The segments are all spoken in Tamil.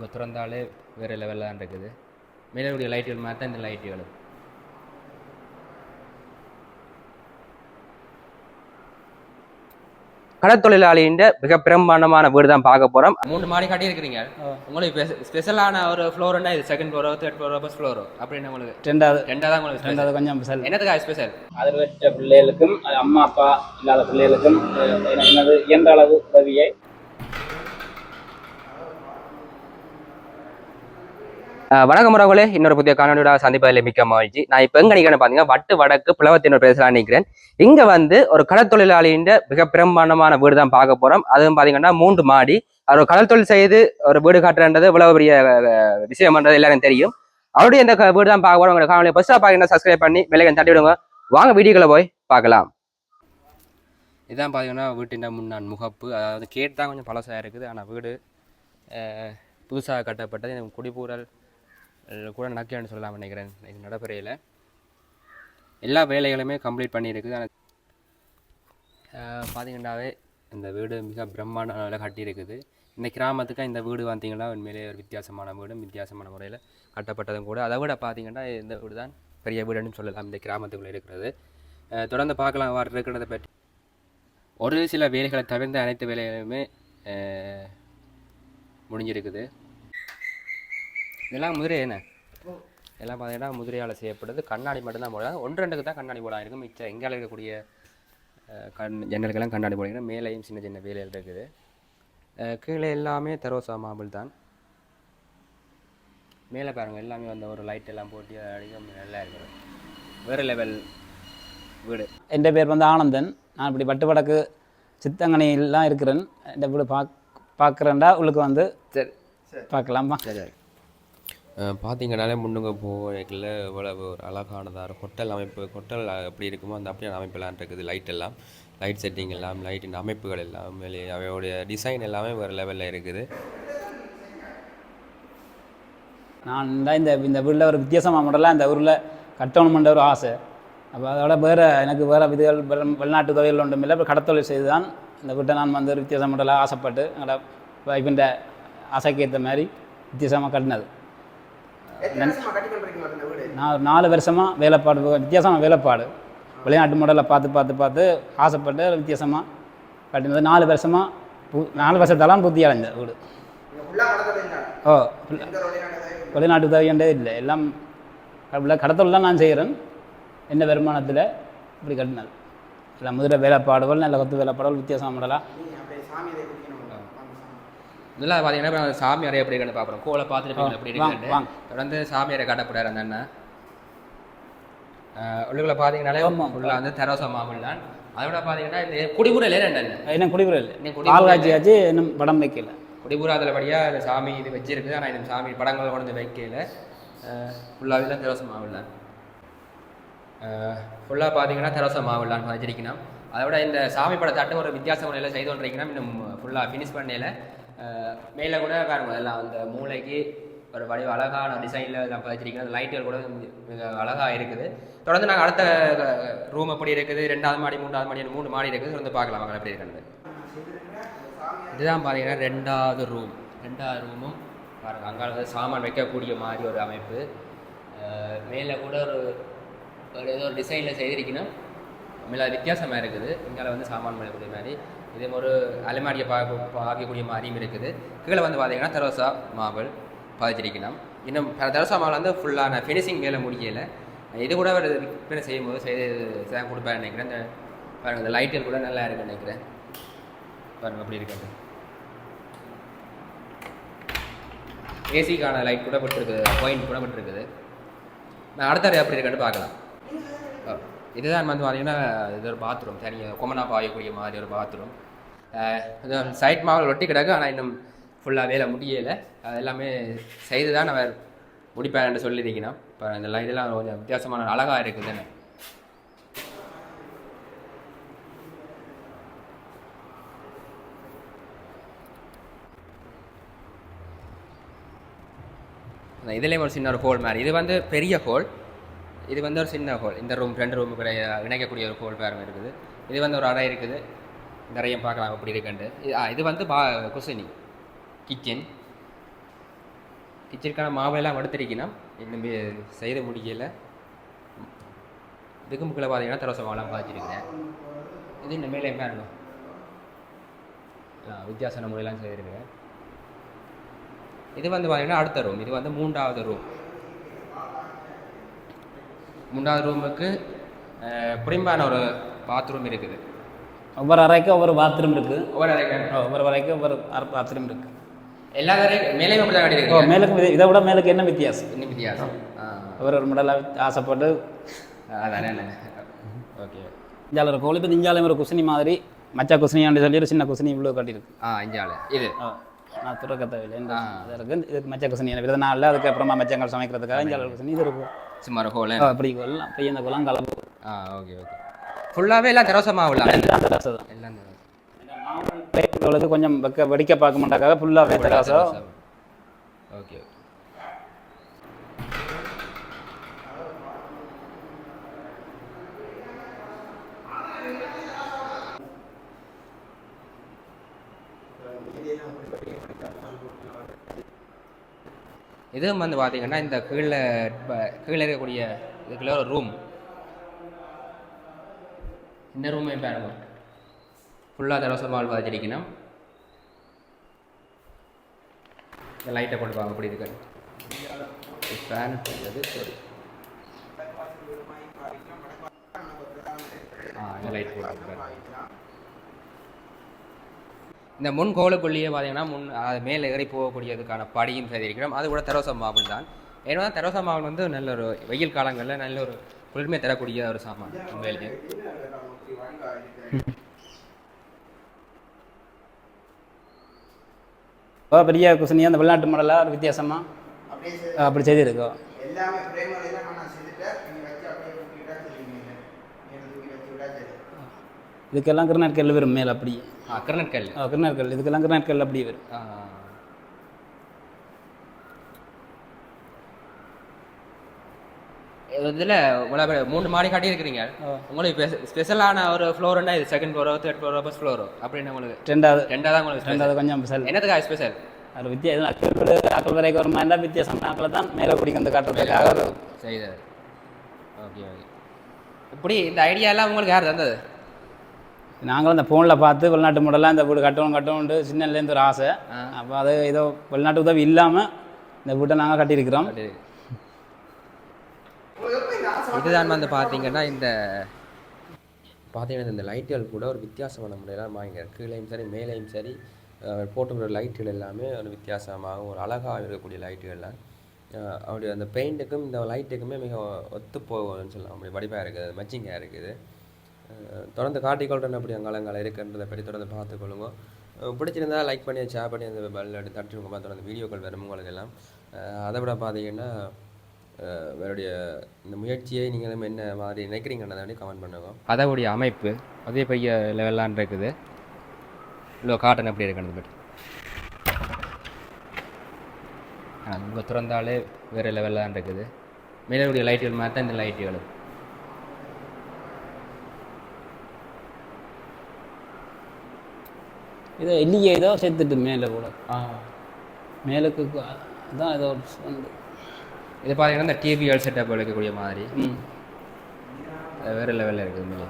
இப்போ திறந்தாலே வேறு லெவலில் தான் இருக்குது. மேலே கூடிய லைட்டுகள் மாதிரி தான் இந்த லைட்டுகளும் கடற்தொழிலாளியின் மிக பிரம்மாண்டமான வீடு தான் பார்க்க போறோம். மூணு மாடி கட்டி இருக்கிறீங்க உங்களுக்கு ஸ்பெஷலான ஒரு ஃப்ளோர்னா இது செகண்ட் ஃப்ளோரோ தேர்ட் ஃப்ளோரோ ஃபர்ஸ்ட் ஃப்ளோரோ அப்படின்னு உங்களுக்கு ரெண்டாவது ரெண்டாவது உங்களுக்கு. ரெண்டாவது கொஞ்சம் ஸ்பெஷல் என்னதுக்காக ஸ்பெஷல் அது பெற்ற பிள்ளைகளுக்கும் அது அம்மா அப்பா இல்லாத பிள்ளைகளுக்கும் எனது இயன்ற அளவு உதவியை வணக்கம் உறவுகளே. இன்னொரு புதிய காணொலியோட சந்திப்பதில் மிக்க மகிழ்ச்சி. நான் இப்போ எங்க நிற்கிறேன்னு பார்த்தீங்கன்னா வட்டு வடக்கு பிளவத்தினோட பேசலாம் நிற்கிறேன் இங்க வந்து ஒரு கடற்தொழிலாளியின் மிக பிரம்மாண்டமான வீடு தான் பார்க்க போறோம். அதுவும் பார்த்தீங்கன்னா மூன்று மாடி. அவர் ஒரு கடல் தொழில் செய்து ஒரு வீடு கட்டுறன்றது இவ்வளவு பெரிய விஷயம் விஷயம்ன்றது எல்லாரும் தெரியும். அவருடைய இந்த வீடு தான் பார்க்க போறோம். உங்க காணொலி ஃபர்ஸ்ட்டாக பார்க்கணும் சப்ஸ்கிரைப் பண்ணி விலைக்கு தட்டி விடுங்க. வாங்க வீடியோக்களை போய் பார்க்கலாம். இதான் பார்த்தீங்கன்னா வீட்டின் முன்னான் முகப்பு. அதாவது கேட் தான் கொஞ்சம் பழசாக இருக்குது ஆனால் வீடு புதுசாக கட்டப்பட்டது. எனக்கு குடிபூரல் கூட நடக்கலன்னு சொல்லலாம் நினைக்கிறேன். இது நடைபெறையில். எல்லா வேலைகளுமே கம்ப்ளீட் பண்ணியிருக்குது ஆனால் பார்த்தீங்கன்னாவே இந்த வீடு மிக பிரம்மாண்ட கட்டியிருக்குது. இந்த கிராமத்துக்கு இந்த வீடு பார்த்தீங்கன்னா உண்மையிலே ஒரு வித்தியாசமான வீடும் வித்தியாசமான முறையில் கட்டப்பட்டதும் கூட. அதை விட பார்த்தீங்கன்னா இந்த வீடு தான் பெரிய வீடுன்னு சொல்லலாம். இந்த கிராமத்துக்குள்ளே இருக்கிறது. தொடர்ந்து பார்க்கலாம் வார் இருக்கிறத பற்றி. ஒரு சில வேலைகளை தவிர்த்து அனைத்து வேலைகளுமே முடிஞ்சிருக்குது. இதெல்லாம் முதிரை என்ன? எல்லாம் பார்த்தீங்கன்னா முதிரையால் செய்யப்படுது. கண்ணாடி மட்டும்தான் போடலாம் ஒன்று ரெண்டுக்கு தான் கண்ணாடி போடலாம் இருக்கும் மிச்சம் எங்கால இருக்கக்கூடிய கண் ஜன்னல்கெல்லாம் கண்ணாடி போடுங்க மேலேயும் சின்ன சின்ன வேலைகள் இருக்குது. கீழே எல்லாமே தரோசா மாபிள் தான். மேலே பாருங்கள் எல்லாமே வந்து ஒரு லைட் எல்லாம் போட்டு அடிக்க நல்லா இருக்குது. வேறு லெவல் வீடு. என் பேர் வந்து ஆனந்தன். நான் இப்படி வட்டு வடக்கு சித்தங்கனிலாம் இருக்கிறேன். இந்த வீடு பாக் பார்க்குறேன்டா உள்ளுக்கு வந்து சரி. பார்க்கலாமா? சரி. பார்த்தீங்கனாலே முன்னுங்க போகல இவ்வளவு ஒரு அழகானதாக இருக்கும். ஹோட்டல் அமைப்பு ஹோட்டல் எப்படி இருக்குமோ அந்த அப்படியான அமைப்பெல்லாம் இருக்குது. லைட் எல்லாம் லைட் செட்டிங் எல்லாம் லைட்டின் அமைப்புகள் எல்லாம் அவையோடைய டிசைன் எல்லாமே வேறு லெவலில் இருக்குது. நான் தான் இந்த இந்த ஊரில் ஒரு வித்தியாசமாக மாடலாக இந்த ஊரில் கட்டணுமென்ற ஒரு ஆசை. அப்போ அதோட வேறு எனக்கு வேறு விதிகள் வெளிநாட்டு தொழில் ஒன்றும் இல்லை. இப்போ கடத்தொழில் செய்து தான் இந்த வீட்டை நான் வந்து ஒரு வித்தியாசம் மாடலாக ஆசைப்பட்டு எங்களோட வைப்பின்ற ஆசைக்கு ஏற்ற மாதிரி வித்தியாசமாக கட்டினது. நான் ஒரு நாலு வருஷமாக வேலைப்பாடு வித்தியாசமாக வேலைப்பாடு. வெளிநாட்டு மாடலில் பார்த்து பார்த்து பார்த்து ஆசைப்பட்டு வித்தியாசமாக கட்டினது. நாலு வருஷமாக பு நாலு வருஷத்தாலாம் புத்தி அடைஞ்ச வீடு. ஓ வெளிநாட்டு உதவின்றே இல்லை. எல்லாம் கடத்தொழில் நான் செய்கிறேன் என்ன வருமானத்தில் இப்படி கட்டினது. எல்லாம் முதல்ல வேலைப்பாடுகள் நல்ல கொத்து வேலைப்பாடுகள் வித்தியாசமாக மாடலாக இதெல்லாம் பார்த்தீங்கன்னா சாமி அறை எப்படி இருக்குன்னு பார்க்குறோம் கோலை பார்த்துட்டு எப்படி இருக்குன்னு. தொடர்ந்து சாமி அறை காட்டப்படுறாரு அந்த அண்ணன். உள்ளுக்குள்ள பார்த்தீங்கன்னாலே ஃபுல்லாக வந்து தெரோசா மாமல் தான். அதோட பார்த்தீங்கன்னா இந்த அண்ணன்? என்ன குடிபுரம் இல்லை இன்னும் படம் வைக்கல. குடிபுறாதில் படியாக இந்த சாமி இது வச்சிருக்குது. ஆனால் இந்த சாமி படங்கள் கொண்டு வைக்கல. ஃபுல்லாகவே தான் தெரோசா மாவில் ஃபுல்லாக பார்த்தீங்கன்னா தெரோசா மாவில்லான்னு பதிச்சிருக்கணும் அதை விட இந்த சாமி படத்தாட்டம் ஒரு வித்தியாச முறையில் செய்து கொண்டிருக்கணும். இன்னும் ஃபுல்லாக ஃபினிஷ் பண்ணல மேலே கூட பாருங்க எல்லாம் அந்த மூளைக்கு ஒரு வடிவ அழகான டிசைனில் நான் பதிச்சிருக்கணும் அந்த லைட்டுகள் கூட மிக அழகாக இருக்குது. தொடர்ந்து நாங்கள் அடுத்த ரூம் எப்படி இருக்குது? ரெண்டாவது மாடி மூன்றாவது மாடி மூணு மாடி இருக்குது. தொடர்ந்து பார்க்கலாம் வாங்க எப்படி இருக்கிறது இதுதான் பார்த்தீங்கன்னா ரெண்டாவது ரூம் ரெண்டாவது ரூமும் பாருங்க அங்கே வந்து சாமான் வைக்கக்கூடிய மாதிரி ஒரு அமைப்பு. மேலே கூட ஒரு ஒரு ஏதோ ஒரு டிசைனில் செய்திருக்கணும். மேலே வித்தியாசமாக இருக்குது. இங்கே வந்து சாமான் பண்ணக்கூடிய மாதிரி. இதே ஒரு அலைமாடியை பார்க்க பார்க்கக்கூடிய மாதிரியும் இருக்குது. கீழே வந்து பார்த்தீங்கன்னா தரோசா மாவல் பாதிச்சிருக்கலாம் இன்னும் தரோசா மாவல் வந்து ஃபுல்லான ஃபினிஷிங் மேலே முடியலை இது கூட அவர் விற்பனை செய்யும்போது செய்து தான் கொடுப்பேன் நினைக்கிறேன். இந்த பாருங்கள் இந்த லைட்டில் கூட நல்லா இருக்குன்னு நினைக்கிறேன். பாருங்கள் அப்படி இருக்குது. ஏசிக்கான லைட் கூட போட்டுருக்குது பாயிண்ட் கூட போட்டுருக்குது. நான் அடுத்த அப்படி இருக்கேன்னு பார்க்கலாம். ஓ, இதுதான் வந்து பார்த்தீங்கன்னா இது ஒரு பாத்ரூம் தனியாக கொமனா பாயக்கூடிய மாதிரி ஒரு பாத்ரூம் சைட் மாவல் ஒட்டி கிடக்கு ஆனால் இன்னும் ஃபுல்லாக வேலை முடியலை. அது எல்லாமே செய்து தான் அவர் முடிப்பேன்ட்டு சொல்லியிருக்கணும் இப்போ இதெல்லாம் இதெல்லாம் கொஞ்சம் வித்தியாசமான அழகாக இருக்குது தானே? இதுலேயும் ஒரு சின்ன ஒரு ஹோல் மாதிரி. இது வந்து பெரிய ஹோல் இது வந்து ஒரு சின்ன ஹோல் இந்த ரூம் ரெண்டு ரூம் கூட இணைக்கக்கூடிய ஒரு ஹோல் பேரம் இருக்குது. இது வந்து ஒரு அறை இருக்குது. நிறைய பார்க்கலாம் அப்படி இருக்குன்ட்டு. இது வந்து பா குசினி. கிச்சன் கிச்சனுக்கான மாவெல்லாம் எடுத்திருக்கணும் இன்னும் வே- செய்து முடியல இதுக்கு முக்கில் பார்த்தீங்கன்னா தரோச மாவெல்லாம் காய்ச்சிருக்கிறேன் இது இந்த மேலே என்ன ஆ, வித்தியாசமான முறையெல்லாம் செய்திருக்கேன் இது வந்து பார்த்தீங்கன்னா அடுத்த ரூம் இது வந்து மூன்றாவது ரூம் மூன்றாவது ரூமுக்கு புரிம்பான ஒரு பாத்ரூம் இருக்குது. ஒவ்வொரு அறைக்கும் ஒவ்வொரு பாத்ரூம் இருக்குது ஒவ்வொரு அறைக்கும் ஒவ்வொரு அறைக்கும் ஒவ்வொரு பாத்ரூம் இருக்குது எல்லா அறையும் மேலே மட்டும் தான் ஓ கட்டியிருக்கீங்க? மேலுக்கு இது- விட மேலுக்கு என்ன வித்தியாசம்? இன்னும் வித்தியாசம்? ஆ. ஒரு முடலாக ஆசைப்பட்டு. அதானே ஓகே. இஞ்சால கோழி இப்போ இஞ்சாலையும் ஒரு குசினி மாதிரி. மச்சா குசினியாண்டு சொல்லி ஒரு சின்ன குசினி இவ்வளோ கட்டியிருக்கு. ஆ இஞ்சால. இது? நான் துறக்க தேவையில்லை இந்த ஆ. இது இருக்கு. இதுக்கு மச்சா குசினி எனக்கு வித நாளில் அதுக்கப்புறமா மச்சங்கள் சமைக்கிறதுக்காக இஞ்சால குசினி இது இருக்கும். சும்மா ஆ, அப்படி கொள்ளலாம் இந்த குளம் கலப்பு. ஆ ஓகே ஓகே ஃபுல்லாகவே எல்லாம் தெரோசமா உள்ள? எல்லாம் தராசு தான். எல்லாம் தெரோசா. உங்களுக்கு கொஞ்சம் வெக்க வெடிக்க பார்க்க மாட்டாக்காக ஃபுல்லாக தராசோ ஓகே ஓகே இதுவும் வந்து பார்த்தீங்கன்னா இந்த கீழே கீழே இருக்கக்கூடிய இதுக்குள்ள ஒரு ரூம் இந்த ரூமே பாருங்க. ஃபுல்லாக தரோசமால் வச்சிருக்கணும். இந்த லைட்டை கொண்டு வாங்க அப்படி இருக்கு. ஃபேன் அது சரி ஆ இந்த லைட் போட்டு இந்த முன் கோலுக்குள்ளேயே பார்த்தீங்கன்னா முன் அது மேலே ஏறி போகக்கூடியதுக்கான படியும் செய்திருக்கிறோம். அது கூட தெரோசா மாவல் தான். ஏன்னா தெரோசா மாவல் வந்து நல்ல ஒரு வெயில் காலங்களில் நல்ல ஒரு குளிர்மை தரக்கூடிய ஒரு சாமான் உண்மையிலேயே. இப்போ பெரிய குசினி அந்த வெளிநாட்டு மாடலாக ஒரு வித்தியாசமாக அப்படி செய்திருக்கோம் எல்லாமே பிரேமரையில் நான் செஞ்சுட்டேன் நீங்கள் வச்சு அப்படியே தூக்கிட்டா சொல்லுவீங்க நீங்கள் தூக்கி வச்சு விட்டா சரி இதுக்கெல்லாம் கிருநாட்கல் வரும் மேலே அப்படி. ஆ, கிருநாட்கல் இதுக்கெல்லாம் கிருநாட்கல் அப்படி வரும். இதில் உங்களை மூணு மாடி காட்டி இருக்கிறீங்க. உங்களுக்கு ஸ்பெஷலான ஒரு ஃப்ளோர்னா இது செகண்ட் ஃப்ளோரோ தேர்ட் ஃப்ளோரோ ஃபஸ்ட் ஃப்ளோரோ அப்படின்னு உங்களுக்கு ரெண்டாவது. ரெண்டாவது உங்களுக்கு. ரெண்டாவது கொஞ்சம் ஸ்பெஷல் என்னத்துக்காக ஸ்பெஷல் அது வித்தியாசம் அக்கல் வீடு அக்கல் வரைக்கும் ஒரு மாதிரி வித்தியாசம். நாக்கில் தான் மேலே பிடிக்கிறது காட்டுறதுக்காக ஒரு செய்தார் ஓகே ஓகே. இப்படி இந்த ஐடியா எல்லாம் உங்களுக்கு யார் தந்தது? நாங்களும் இந்த ஃபோனில் பார்த்து வெளிநாட்டு மாடலாக இந்த வீடு கட்டணும் கட்டணும்னு சின்னலேருந்து ஒரு ஆசை. அப்போ அது ஏதோ வெளிநாட்டு உதவி இல்லாமல் இந்த வீட்டை நாங்கள் கட்டியிருக்கிறோம். இதுதான் வந்து பார்த்தீங்கன்னா இந்த பார்த்தீங்கன்னா இந்த லைட்டுகள் கூட ஒரு வித்தியாசமான முறையில் வாங்கிங்க கீழேயும் சரி மேலேயும் சரி போட்டுக்கிற லைட்டுகள் எல்லாமே ஒரு வித்தியாசமாக ஒரு அழகாக இருக்கக்கூடிய லைட்டுகள்லாம் அப்படி அந்த பெயிண்ட்டுக்கும் இந்த லைட்டுக்குமே மிக ஒத்து போகும்னு சொல்லலாம். அப்படி வடிவாக இருக்குது மச்சிங்காக இருக்குது. தொடர்ந்து காட்டிக்கொள்றேன் அப்படி அங்காலங்கால இருக்குன்றதை பற்றி தொடர்ந்து பார்த்துக்கொள்ளுங்க. பிடிச்சிருந்தா லைக் பண்ணி ஷேர் பண்ணி அந்த பெல் அடி பார்த்து தொடர்ந்து வீடியோக்கள் வரும் உங்களுக்கு எல்லாம். அதை விட பார்த்தீங்கன்னா அவருடைய இந்த முயற்சியை நீங்கள் என்ன மாதிரி நினைக்கிறீங்கன்றதை கமெண்ட் பண்ணுங்க. அதோடைய அமைப்பு அதே பெரிய லெவலான் இருக்குது. இல்லை காட்டன் எப்படி இருக்கிறது பட் இங்கே திறந்தாலே வேறு லெவலில் தான் இருக்குது. மேலுடைய லைட்டுகள் மாதிரி தான் இந்த லைட்டுகளும் ஏதோ எல்லியே ஏதோ சேர்த்துட்டு மேலே கூட. மேலுக்கு அதான் ஏதோ ஒரு sound. இது பார்த்தீங்கன்னா இந்த டிவிஎல் செட்டப் இருக்கக்கூடிய மாதிரி. வேறு லெவலில் இருக்குது மேலே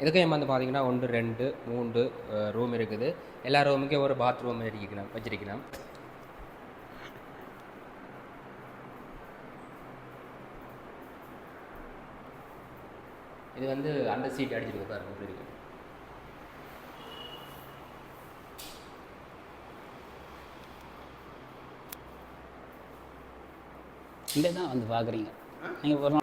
இதுக்கும் வந்து பார்த்தீங்கன்னா ஒன்று ரெண்டு மூன்று ரூம் இருக்குது. எல்லா ரூமுக்கும் ஒரு பாத்ரூம் இருக்கணும் வச்சிருக்கணும். இது வந்து அந்த சீட் அடிச்சிருக்கு பாருங்க எப்படி இருக்கு இங்கே தான் வந்து பார்க்குறீங்க நீங்கள் ஒரு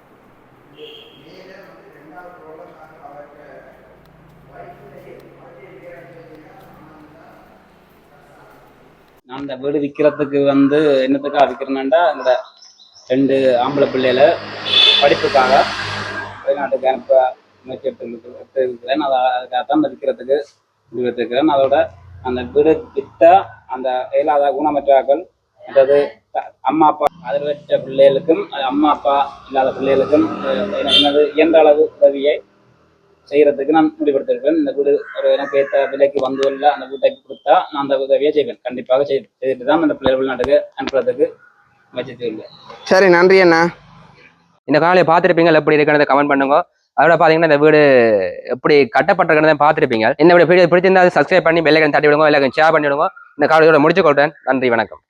நான் இந்த வீடு விற்கிறதுக்கு வந்து என்னத்துக்காக விற்கிறேன்னாண்டா இந்த ரெண்டு ஆம்பளை பிள்ளையில படிப்புக்காக. வெளிநாட்டுக்கு அனுப்ப முயற்சி எடுத்து இருக்கிறேன். அதை அதுக்காகத்தான் விற்கிறதுக்கு முடிவு அதோட அந்த வீடு விற்றா அந்த இயலாத குணமற்றாக்கள் அதாவது அம்மா அப்பா அதிர்வற்ற பிள்ளைகளுக்கும் அம்மா அப்பா இல்லாத பிள்ளைகளுக்கும் எனது என்னது இயன்ற அளவு உதவியை செய்யறதுக்கு நான் முடிவெடுத்திருக்கேன் இந்த வீடு ஒரு எனக்கு ஏற்ற விலைக்கு வந்து இல்லை அந்த வீட்டை கொடுத்தா நான் அந்த உதவியை செய்வேன். கண்டிப்பாக செய் செய்துட்டு தான் அந்த பிள்ளைகள் வெளிநாட்டுக்கு அனுப்புறதுக்கு முயற்சி செய்வேன் சரி நன்றி அண்ணா. இந்த காலையை பார்த்துருப்பீங்க? எப்படி இருக்கிறத கமெண்ட் பண்ணுங்க. அதோட பார்த்தீங்கன்னா இந்த வீடு எப்படி கட்டப்பட்டிருக்கிறத பார்த்துருப்பீங்க. இந்த வீடியோ பிடிச்சிருந்தா சப்ஸ்கிரைப் பண்ணி பெல்லைக்கன் தட்டி விடுங்க இல்லை ஷேர் பண்ணிவிடுங்க. இந்த காலையோட முடிச்சு கொள்றேன் நன்றி வணக்கம்.